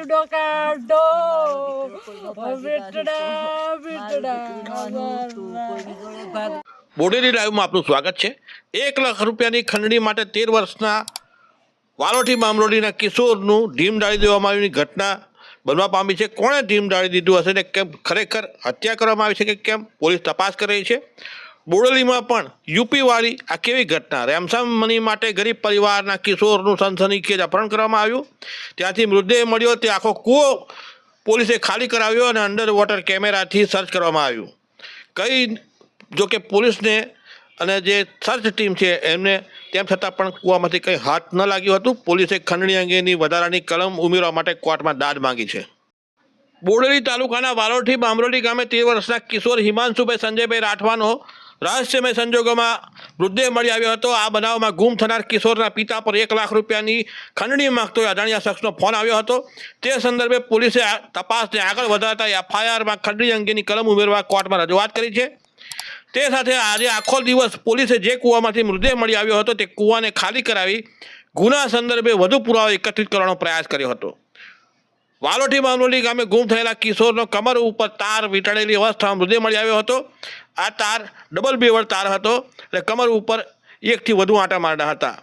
જીવડો કાઢો બેટડા બોડેલી લાઈવમાં આપનું સ્વાગત છે. એક લાખ રૂપિયાની ખંડણી માટે તેર વર્ષના વાલોટી મામલોડીના કિશોરનું ઢીમ ડાળી દેવામાં આવેલી ઘટના બનવા પામી છે. કોણે ઢીમ ડાળી દીધું હશે ને કેમ ખરેખર હત્યા કરવામાં આવી છે કે કેમ? પોલીસ તપાસ કરી છે. બોડેલીમાં પણ યુપીવાળી આ કેવી ઘટના? રેમસમ મની માટે ગરીબ પરિવારના કિશોરનું સનસનીખેજ અપહરણ કરવામાં આવ્યું. ત્યાંથી મૃતદેહ મળ્યો, તે આખો કૂવો પોલીસે ખાલી કરાવ્યો અને અંડર વોટર કેમેરાથી સર્ચ કરવામાં આવ્યું. કઈ જો કે પોલીસને અને જે સર્ચ ટીમ છે, એમને તેમ છતાં પણ કૂવામાંથી કંઈ હાથ ન લાગ્યું હતું. પોલીસે ખંડણી અંગેની વધારાની કલમ ઉમેરવા માટે કોર્ટમાં દાદ માંગી છે. બોડેલી તાલુકાના વાલોઠી બામરોલી ગામે તેર વર્ષના કિશોર હિમાંશુભાઈ સંજયભાઈ રાઠવાનો રહસ્યમય સંજોગોમાં મૃતદેહ મળી આવ્યો હતો. આ બનાવમાં ગુમ થનાર કિશોરના પિતા પર એક લાખ રૂપિયાની ખંડણી માંગતો અજાણ્યા શખ્સનો ફોન આવ્યો હતો. તે સંદર્ભે પોલીસે તપાસને આગળ વધારતા એફઆઈઆરમાં ખંડણી અંગેની કલમ ઉમેરવા કોર્ટમાં રજૂઆત કરી છે. તે સાથે આજે આખો દિવસ પોલીસે જે કૂવામાંથી મૃતદેહ મળી આવ્યો હતો તે કૂવાને ખાલી કરાવી ગુના સંદર્ભે વધુ પુરાવા એકત્રિત કરવાનો પ્રયાસ કર્યો હતો. વાલોઠી મામલોલી ગામે ગુમ થયેલા કિશોરનો કમર ઉપર તાર વીંટાળેલી અવસ્થામાં મૃતદેહ મળી આવ્યો હતો. આ તાર ડબલ બેવડ તાર હતો, એટલે કમર ઉપર એકથી વધુ આંટા મારતા હતા.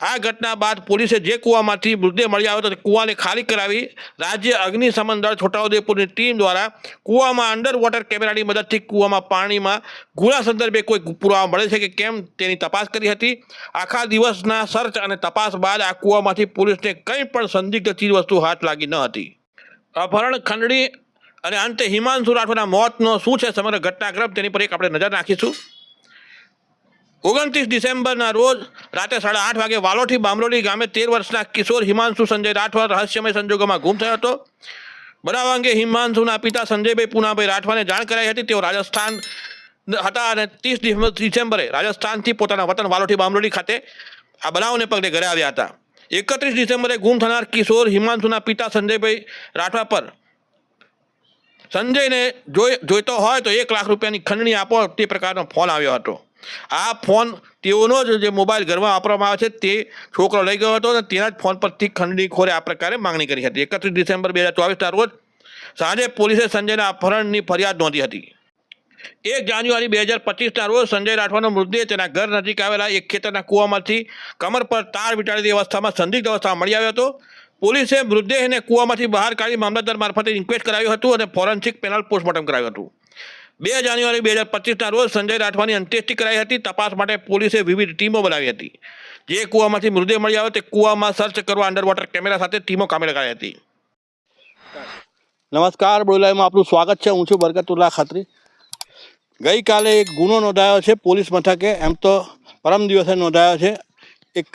આ ઘટના બાદ પોલીસે જે કૂવામાંથી મૃતદેહ મળી આવ્યો હતો કૂવાને ખાલી કરાવી રાજ્ય અગ્નિશમન દળ છોટાઉદેપુરની ટીમ દ્વારા કૂવામાં અંડર વોટર કેમેરાની મદદથી કૂવામાં પાણીમાં ગુના સંદર્ભે કોઈ પુરાવા મળે છે કે કેમ તેની તપાસ કરી હતી. આખા દિવસના સર્ચ અને તપાસ બાદ આ કૂવામાંથી પોલીસને કંઈ પણ સંદિગ્ધ ચીજવસ્તુ હાથ લાગી ન હતી. અપહરણ ખંડણી અને અંતે હિમાંશુ રાઠવાના મોતનો શું છે સમગ્ર ઘટનાક્રમ? તેની પર એક આપણે નજર નાખીશું ઓગણત્રીસ ડિસેમ્બરના રોજ રાતે સાડા આઠ વાગે વાલોઠી બામરોલી ગામે તેર વર્ષના કિશોર હિમાંશુ સંજય રાઠવા રહસ્યમય સંજોગોમાં ગુમ થયો હતો. બનાવ અંગે હિમાંશુના પિતા સંજયભાઈ પૂનાભાઈ રાઠવાને જાણ કરાઈ હતી. તેઓ રાજસ્થાન હતા અને ત્રીસ ડિસેમ્બરે રાજસ્થાનથી પોતાના વતન વાલોઠી બામરોલી ખાતે આ બનાવને પગલે ઘરે આવ્યા હતા. એકત્રીસ ડિસેમ્બરે ગુમ થનાર કિશોર હિમાંશુના પિતા સંજયભાઈ રાઠવા પર સંજયને જોઈ જોઈતો હોય તો એક લાખ રૂપિયાની ખંડણી આપો, તે પ્રકારનો ફોન આવ્યો હતો. આ ફોન તેઓનો જ જે મોબાઈલ ઘરમાં વાપરવામાં આવે છે, તે છોકરો લઈ ગયો હતો અને તેના જ ફોન પરથી ખંડણી ખોરે આ પ્રકારે માંગણી કરી હતી. એકત્રીસ ડિસેમ્બર બે હજાર ચોવીસના રોજ સાંજે પોલીસે સંજયના અપહરણની ફરિયાદ નોંધી હતી. એક જાન્યુઆરી બે હજાર પચીસના રોજ સંજય રાઠવાનો મૃતદેહ તેના ઘર નજીક આવેલા એક ખેતરના કૂવામાંથી કમર પર તાર વીંટાળેલી અવસ્થામાં સંદિગ્ધ અવસ્થામાં મળી આવ્યો હતો. પોલીસે મૃતદેહને કૂવામાંથી બહાર કાઢી મામલતદાર મારફતે ઇન્ક્વેસ્ટ કરાવ્યું હતું અને ફોરેન્સિક પેનલ પોસ્ટમોર્ટમ કરાવ્યું હતું. બે જાન્યુઆરી બે હજાર પચીસના રોજ સંજય રાઠવાની અંત્યેષ્ટિ કરાઈ હતી. તપાસ માટે પોલીસે વિવિધ ટીમો બનાવી હતી. જે કૂવામાંથી મૃતદેહ મળી આવ્યો તે કૂવામાં સર્ચ કરવા અંડર વોટર કેમેરા સાથે ટીમો કામે લગાવી હતી. નમસ્કાર બોલાઈમાં આપનું સ્વાગત છે. હું છું બરકતુલ્લા ખત્રી. ગઈકાલે એક ગુનો નોંધાયો છે પોલીસ મથકે. એમ તો પરમ દિવસે નોંધાયો છે. એક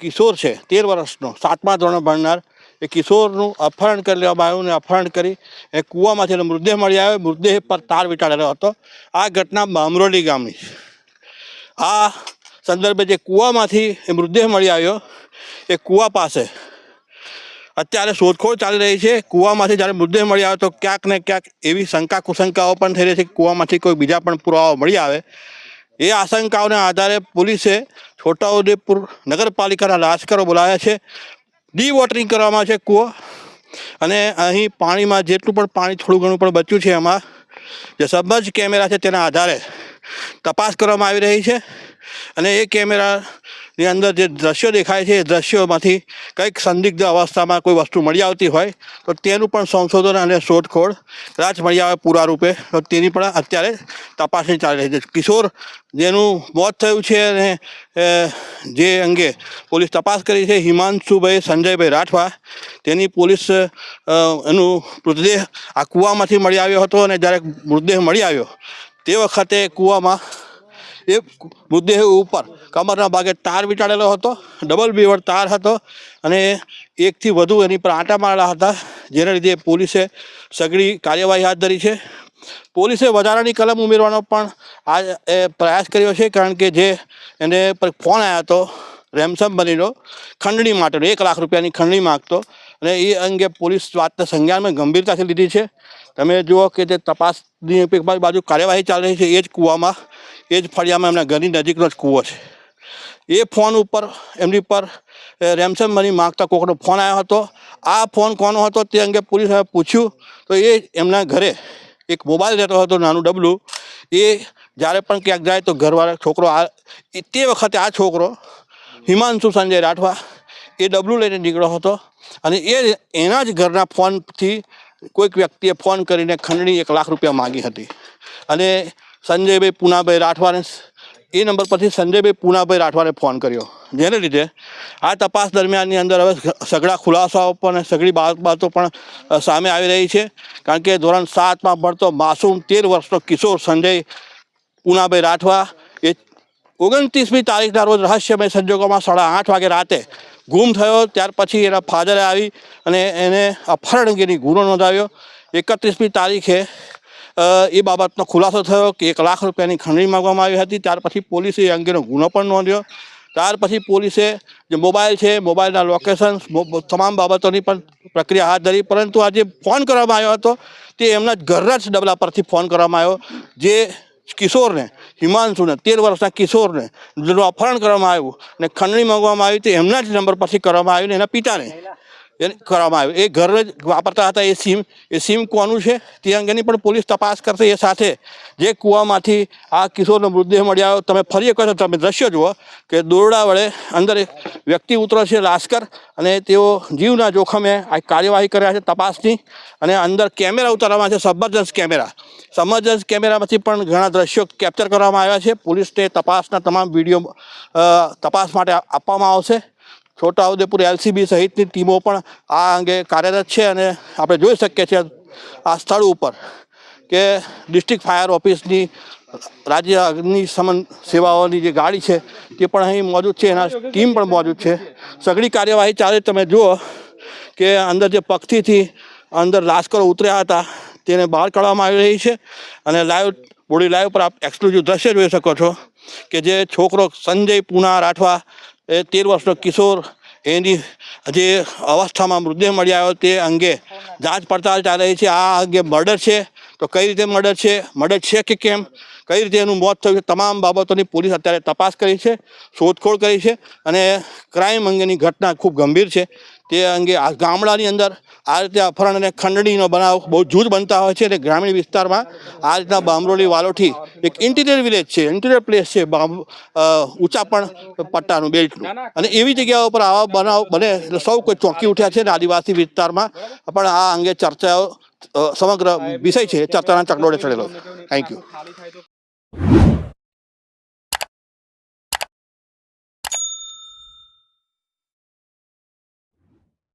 કિશોર છે, તેર વર્ષનો, સાતમા ધોરણ ભણનાર. એ કિશોરનું અપહરણ કરી લેવામાં આવ્યું અપહરણ કરી એ કૂવામાંથી એનો મૃતદેહ મળી આવ્યો. મૃતદેહ પર તાર વીંટાળેલો હતો. આ ઘટના બામરોલી ગામની. આ સંદર્ભે જે કૂવામાંથી એ મૃતદેહ મળી આવ્યો, એ કૂવા પાસે અત્યારે શોધખોળ ચાલી રહી છે. કૂવામાંથી જ્યારે મૃતદેહ મળી આવ્યો તો ક્યાંક ને ક્યાંક એવી શંકા કુશંકાઓ પણ થઈ રહી છે કે કૂવામાંથી કોઈ બીજા પણ પુરાવાઓ મળી આવે. એ આશંકાઓના આધારે પોલીસે છોટાઉદેપુર નગરપાલિકાના લાશ્કરો બોલાવ્યા છે. ડી વોટરિંગ કરવામાં છે કૂવો. અને અહીં પાણીમાં જેટલું પણ પાણી થોડું ઘણું પણ બચ્યું છે એમાં જે સબમર્જ કેમેરા છે તેના આધારે તપાસ કરવામાં આવી રહી છે. અને એ કેમેરાની અંદર જે દ્રશ્યો દેખાય છે એ દ્રશ્યોમાંથી કંઈક સંદિગ્ધ અવસ્થામાં કોઈ વસ્તુ મળી આવતી હોય, તો તેનું પણ સંશોધન અને શોધખોળ કદાચ મળી આવે પૂરા રૂપે તો તેની પણ અત્યારે તપાસણી ચાલી રહી છે. કિશોર, જેનું મોત થયું છે અને જે અંગે પોલીસ તપાસ કરી છે, હિમાંશુભાઈ સંજયભાઈ રાઠવા, તેની પોલીસ એનું મૃતદેહ આ કૂવામાંથી મળી આવ્યો હતો અને જ્યારે મૃતદેહ મળી આવ્યો, તે વખતે કૂવામાં એ મૃતદેહ ઉપર કમરના ભાગે તાર વીંટાળેલો હતો. ડબલ બીવર તાર હતો અને એકથી વધુ એની પર આંટા મારેલા હતા, જેના લીધે પોલીસે સઘળી કાર્યવાહી હાથ ધરી છે. પોલીસે વધારાની કલમ ઉમેરવાનો પણ આ એ પ્રયાસ કર્યો છે, કારણ કે જે એને પર ફોન આવ્યો હતો, રેમસમ બનીનો ખંડણી માટેનો, એક લાખ રૂપિયાની ખંડણી માગતો. અને એ અંગે પોલીસ વાતને સંજ્ઞાનમાં ગંભીરતાથી લીધી છે. તમે જુઓ કે જે તપાસની બાજુ કાર્યવાહી ચાલી રહી છે, એ જ કૂવામાં, એ જ ફળિયામાં એમના ઘરની નજીકનો જ કૂવો છે. એ ફોન ઉપર, એમની પર રેમસેમ મની માગતા કોઈકનો ફોન આવ્યો હતો. આ ફોન કોનો હતો તે અંગે પોલીસે પૂછ્યું. તો એ એમના ઘરે એક મોબાઈલ રહેતો હતો નાનું ડબલું. એ જ્યારે પણ ક્યાંક જાય તો ઘરવાળા છોકરો આ તે વખતે આ છોકરો હિમાંશુ સંજય રાઠવા, એ ડબલું લઈને નીકળ્યો હતો. અને એ એના જ ઘરના ફોનથી કોઈક વ્યક્તિએ ફોન કરીને ખંડણી એક લાખ રૂપિયા માગી હતી. અને સંજયભાઈ પૂનાભાઈ રાઠવાને એ નંબર પરથી સંજયભાઈ પૂનાભાઈ રાઠવાને ફોન કર્યો. જેને લીધે આ તપાસ દરમિયાનની અંદર હવે સઘળા ખુલાસાઓ પણ સઘળી બાબતો પણ સામે આવી રહી છે. કારણ કે ધોરણ સાતમાં ભણતો માસૂમ તેર વર્ષનો કિશોર સંજય પૂનાભાઈ રાઠવા એ ઓગણત્રીસમી તારીખના રોજ રહસ્યમય સંજોગોમાં સાડા આઠ વાગે રાતે ગુમ થયો. ત્યાર પછી એના ફાધરે આવી અને એને અપહરણ અંગેની ગુનો નોંધાવ્યો. એકત્રીસમી તારીખે એ બાબતનો ખુલાસો થયો કે એક લાખ રૂપિયાની ખંડણી માગવામાં આવી હતી. ત્યાર પછી પોલીસે એ અંગેનો ગુનો પણ નોંધ્યો. ત્યાર પછી પોલીસે જે મોબાઈલ છે, મોબાઈલના લોકેશન તમામ બાબતોની પણ પ્રક્રિયા હાથ ધરી. પરંતુ આજે ફોન કરવામાં આવ્યો હતો. તે એમના ઘરના જ ડબલા પરથી ફોન કરવામાં આવ્યો, જે કિશોરને, હિમાંશુને, તેર વર્ષના કિશોરને જેનું અપહરણ કરવામાં આવ્યું અને ખંડણી માંગવામાં આવી તે એમના જ નંબર પરથી કરવામાં આવ્યું એના પિતાને. એને કરવામાં આવ્યું. એ ઘરે જ વાપરતા હતા એ સીમ. એ સીમ કોનું છે? તે અંગેની પણ પોલીસ તપાસ કરશે એ સાથે. જે કૂવામાંથી આ કિશોરનો મૃતદેહ મળ્યા તમે ફરી એક વખત તમે દ્રશ્ય જુઓ કે દોરડા વડે અંદર વ્યક્તિ ઉતરો છે, લાશ્કર, અને તેઓ જીવના જોખમે આ કાર્યવાહી કર્યા છે તપાસની. અને અંદર કેમેરા ઉતારવામાં છે સબરજન્સ કેમેરા. સબરજન્સ કેમેરામાંથી પણ ઘણા દ્રશ્યો કેપ્ચર કરવામાં આવ્યા છે. પોલીસને તપાસના તમામ વીડિયો તપાસ માટે આપવામાં આવશે. છોટાઉદેપુર એલસીબી સહિતની ટીમો પણ આ અંગે કાર્યરત છે અને આપણે જોઈ શકીએ છીએ આ સ્થળ ઉપર કે ડિસ્ટ્રિક્ટ ફાયર ઓફિસની રાજ્ય અગ્નિશમન સેવાઓની જે ગાડી છે તે પણ અહીં મોજૂદ છે, એના ટીમ પણ મોજૂદ છે. સઘળી કાર્યવાહી ચાલે તમે જુઓ કે અંદર જે પક્ષીથી અંદર લાશ્કરો ઉતર્યા હતા તેને બહાર કાઢવામાં આવી રહી છે અને લાઈવ બોડી લાઈવ પર આપ એક્સક્લુઝિવ દ્રશ્ય જોઈ શકો છો કે જે છોકરો સંજય પુના રાઠવા એ તેર વર્ષનો કિશોર, એની જે અવસ્થામાં મૃતદેહ મળી આવ્યો તે અંગે જાંચ પડતાલ ચાલી રહી છે. આ અંગે મર્ડર છે. તો કઈ રીતે મર્ડર છે? મર્ડર છે કે કેમ? કઈ રીતે એનું મોત થયું છે? તમામ બાબતોની પોલીસ અત્યારે તપાસ કરી છે, શોધખોળ કરી છે અને ક્રાઇમ અંગેની ઘટના ખૂબ ગંભીર છે. તે અંગે આ ગામડાની અંદર આ રીતે અફરણ અને ખંડણીનો બનાવ બહુ જૂજ બનતા હોય છે અને ગ્રામીણ વિસ્તારમાં આ રીતના બામરોલી વાલોઠી એક ઇન્ટિરિયર વિલેજ છે ઇન્ટિરિયર પ્લેસ છે ઊંચા પણ પટ્ટાનું બેલ્ટનું. અને એવી જગ્યાઓ પર આવા બનાવ બને એટલે સૌ કોઈ ચોંકી ઉઠ્યા છે અને આદિવાસી વિસ્તારમાં પણ આ અંગે ચર્ચાઓ સમગ્ર વિષય છે, ચર્ચાના ચકડોળે ચડેલો. Thank you